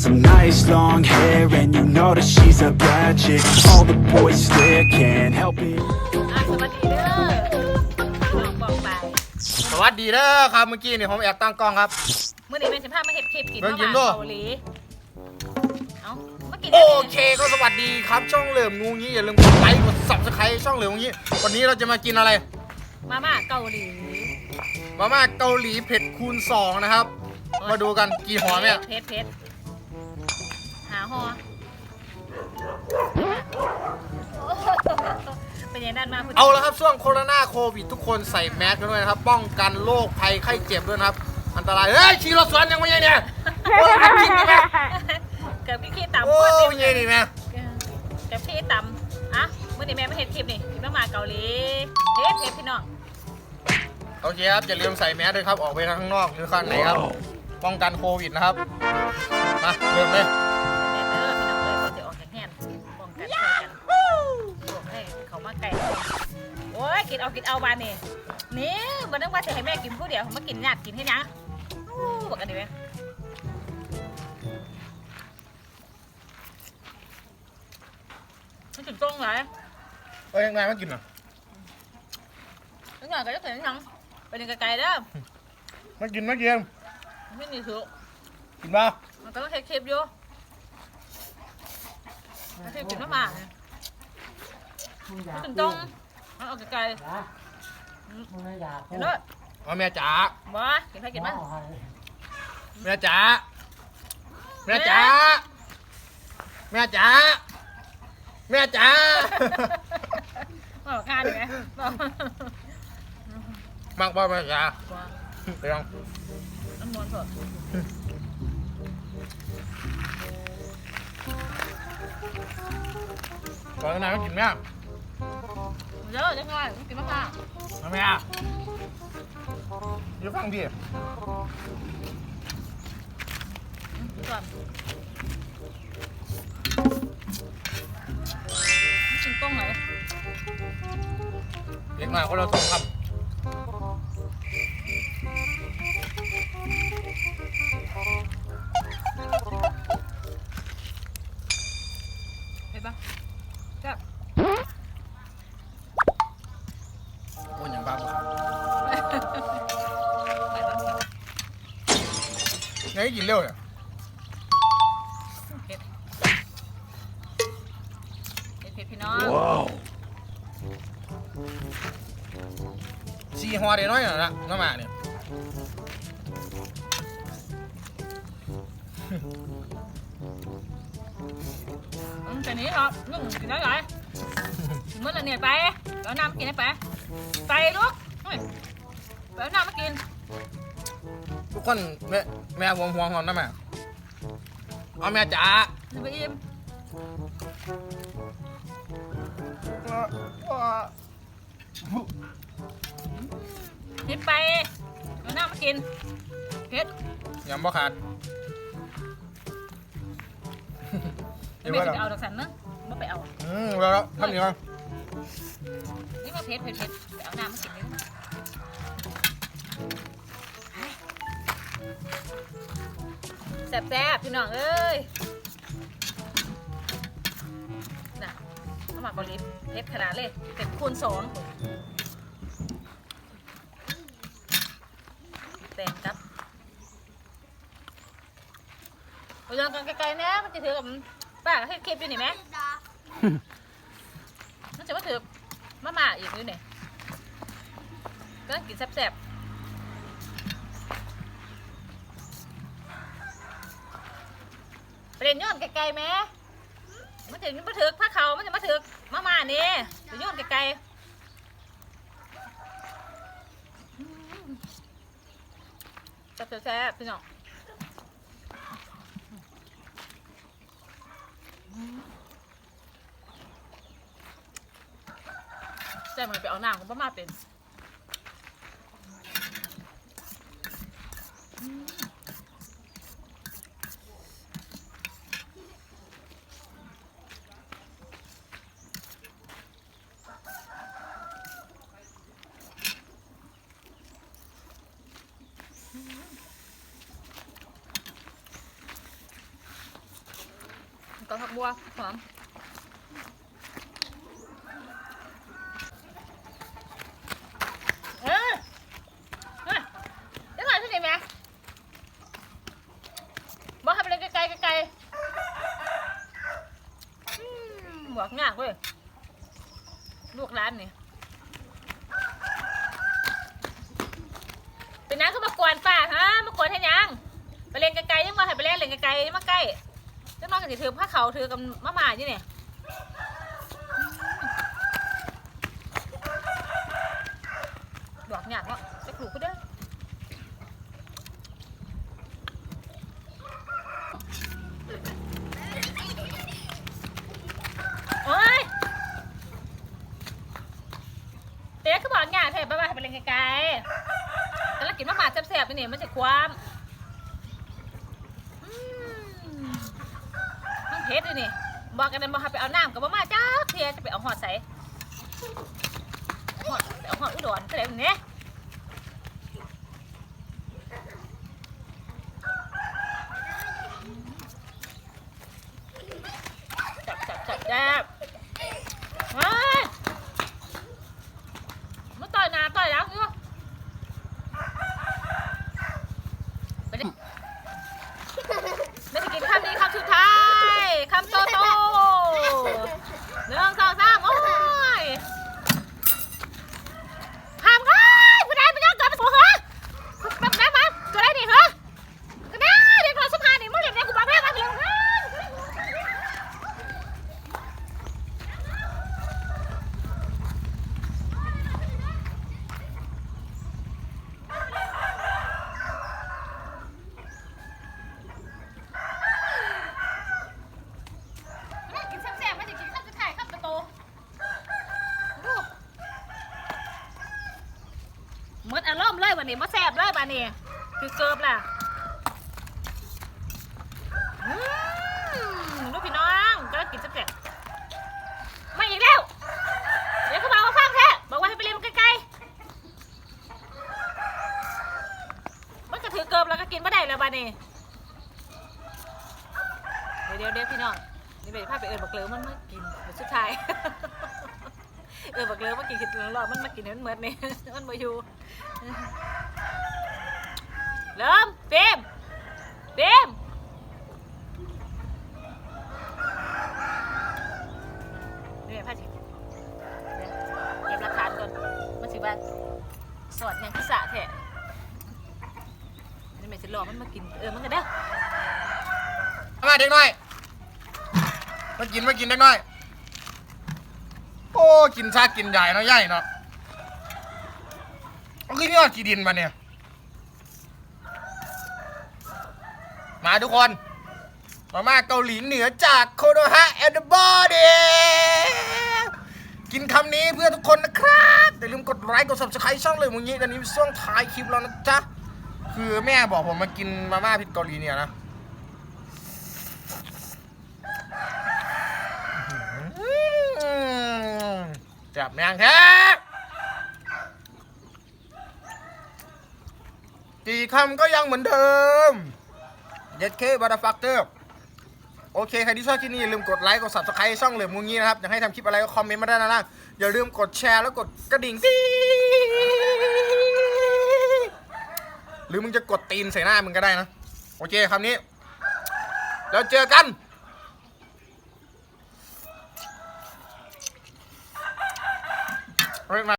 some nice long hair and you know that she's a bad chick All the boys stare, can't help it อะสวัสดีเด้อบอกบอกไปสวัสดีเด้อครับเมื่อกี้นี่ผมแอบตั้งกล้องครับ เมื่อนี้เป็นสิบห้ามาเห็ดคลิปกินเบิ่งข้าวกินหด้วาวยนเกาหลีเอ้าเมื่อกี้โอเคก็สวัสดีครับช่องเหลิมงูงี้อย่าลืมกดไลค์กด subscribe ช่องเหลิมงูงี้วันนี้เราจะมากินอะไรมาม่าเกาหลีมาม่าเกาหลีเผ็ดคูณสองนะครับ มาดูกันกี่ห่อเนี่ยเพชรเพชร หาห่อเป็นยังด้านมาคุณเอาแล้วครับช่วงโคโรนาโควิด ทุกคนใส่แมสกันด้วยนะครับ ป้องกันโรคภัยไข้เจ็บด้วยนะครับ อันตราย เฮ้ยขี่รถสวนยังไม่ใช่เนี่ยโอ้ยอันกินนี่แม่เกิดพี่ขี้ต่ำโอ้โคตรยเต็มยังนี่แม่เกิดพี่ต่ำอะเมื่อนี้แม่มาเห็ดคลิปนี่กินมาม่าเกาหลีเพชรเพชรพี่น้องโอเคครับอย่าลืมใส่แมสด้วยครับออกไปข้างนอกหรือข้างไหนครับ ป้องกันโควิดนะครับมาเริ่มเลย กินเอากินเอาบานนี่นี่วันนึกว่าจะให้แม่กินผู้เดียวมากินญาติกินให้นะอู้บอกกันดิแม่มันถึงตรงไหนเอ้ยยังไงมากินอะทุกอย่างก็จะเห็นทั้งไปดึงไกลๆเด้อมากินมากินไม่มีถือกินป่ะมันก็ต้องเทคลิปอยู่เทคลิปน้ำมามันถึงตรง มันออกไกลๆมึงไม่อยากเห็นด้วยเอาแม่จ๋าบ่กินไปกินมันแม่จ๋าแม่จ๋าแม่จ๋าแม่จ๋าบอกงานอยู่ไหมบอกมักบ่แม่จ๋าบ่ไปลองน้ำมันสดก่อนหน้ามากินแม่ เยอะจังเลยกินมะพร้าวเอาแม่อะเดี๋ยวฟังดิกินก่อนกินต้มไหนเด็กหน่อยคนเราสองคเไงกินเร็วเนี่ยเผ็ดเผ็ดเผ็ดพี่น้องซีฮอเดี๋ยวน้อยหน่อยนะน้ำหมาเนี่ยอืมแต่นี้เหรอนึ่งกินได้ไหมเมื่อไรเนี่ยไปเอาน้ำมากินได้ไปไปลูกเฮ้ยไปเอาน้ำมากิน ทุกคนแม่แม่ห่วงห่วงหอมน้ำหมาเอาแม่จ๋าจะไปอิ่มกินไปเอาน้ำมากินเผ็ดยำบ่ขาดไม่ไปเอาดอกสันเนอะไม่ไปเอาอืมแล้วแล้วทำยังไง นี่มาเผ็ดเผ็ดเผ็ดไปเอาน้ำมากินเลย แซ่บแซ่บๆพี่น้องเอ้ยน่ะเอามาเกาหลีเผ็ดขนาดเลยเป็นคูณสองแตงครับไปลองกันไกลๆนะมันจะถือกับป้าให้คลิปอยู่นี่ไหมมันจะมาถือมาม่าอีกอยู่เนี่ยก็กินแซ่บๆ ประเด็นย้อนไกลๆไหมมันถึงมาถือผ้าเขามันจะมาถือมามานี่ไปย้อนไกลๆอืมแซ่บๆพี่น้องแซ่บมันไปเอาหนังของมามาเป็นกั ผักบัวหอมเออเฮ้ยเดี๋ยวก่อนที่ไหนแม่บอกให้ไปเล่นไกลๆไกลๆอืมบวกงากเว้ยลูกร้านนี่เป็นนักก็มากวนป่าฮะมากวนให้ยังไปเล่นไกลๆยังมาให้ไปเล่นเล่นไกลๆยังมาใกล้ จะนอนกันสิถือผ้าเขาถือกับมะหมาอยู่เนี่ยดอกหยาดเนาะไปปลูกก็เด้อโอ้ยเต๊คือบอกหยาดเถอะไปว่าให้ไปเล่นไกลๆแต่ละกินมะหมาแซ่บๆไปเนี่ยมันจะความ อืม เฮ็ดเลยนี่บอกกันนั้นบอกให้ไปเอาน้ำกับมะหมาจ้าเทียจะไปเอาหอดใส่หอดไปเอาหอดอุดรก็ได้เนี่จับจับจับจับว้ายมาต่อยหนาต่อยหลังอยู่ ไม่ได้ไม่ได้กินคำนี้คำสุดท้ายคำโตโตหนึ่งสองสามโอ้ยคำค่ะผู้ใดเป็นยังเกิดเป็นหัวเหรอแบบนั้นมาตัวได้ดิเหรอก็ได้เด็กเราสุภาพนี่มึงเด็กๆกูบอกแม่มาเดี๋ยวกินแซ่บๆไม่ใช่กินคำสุดท้ายคำโตๆดูหม ดอารมณ์เลยวันนี้มาแซ่บเลยวันนี้คือเกิบล่ะลูกพี่น้องก็กินแซ่บไม่อีกแล้ว เดี๋ยวเขาบอกว่าฟังแท้บอกว่าให้ไปเล่นไกลๆมันก็ถือเกิบแล้วก็กินไม่ได้แล้วบ้านี้เดี๋ยวเดี๋ยวพี่น้องนี่เป็นภาพไปเอิญบักเลิวมันมากินเดี๋ยวสุดท้ายเออบักเลิวมากินคิดรอบมันมากินให้มันเหมือนนี่มันมาอยู่ เริ่มเฟรมเนี่เป็นภาพจิเดี๋ยวเก็บหลักฐานก่อนมันสิว่าสอดยังพิสะแท้อันนี้แม่สิรอมันมากินเออมันก็เด้อมาเด็กน้อยมากินมากินเด็กน้อย โอ้ กินซากินใหญ่เนาะใหญ่เนาะเอาขึ้นยอดกี่ดินมาเนี่ย มาทุกคนมาม่าเกาหลีเหนือจากโคโนฮะแอนด์บอดีกินคำนี้เพื่อทุกคนนะครับอย่าลืมกดไลค์กด subscribe ช่องเลยมึงนี้ตอนนี้ช่วงท้ายคลิปแล้วนะจ๊ะ คือแม่บอกผมมากินมาม่าพิษเกาหลีเนี่ยนะจับแมงแท้กี่คำก็ยังเหมือนเดิม เย็ดเคบัตฟักเตอร์โอเค ใครที่ชอบคลิปนี้อย่าลืมกดไลค์กด subscribe ช่องเหลือมูงี้นะครับ อยากให้ทำคลิปอะไรก็คอมเมนต์มาได้นะนะอย่าลืมกดแชร์แล้วกดกระดิ่งตีหรือมึงจะกดตีนใส่หน้ามึงก็ได้นะ โอเคคำนี้ แล้วเจอกันเฮ้ยมา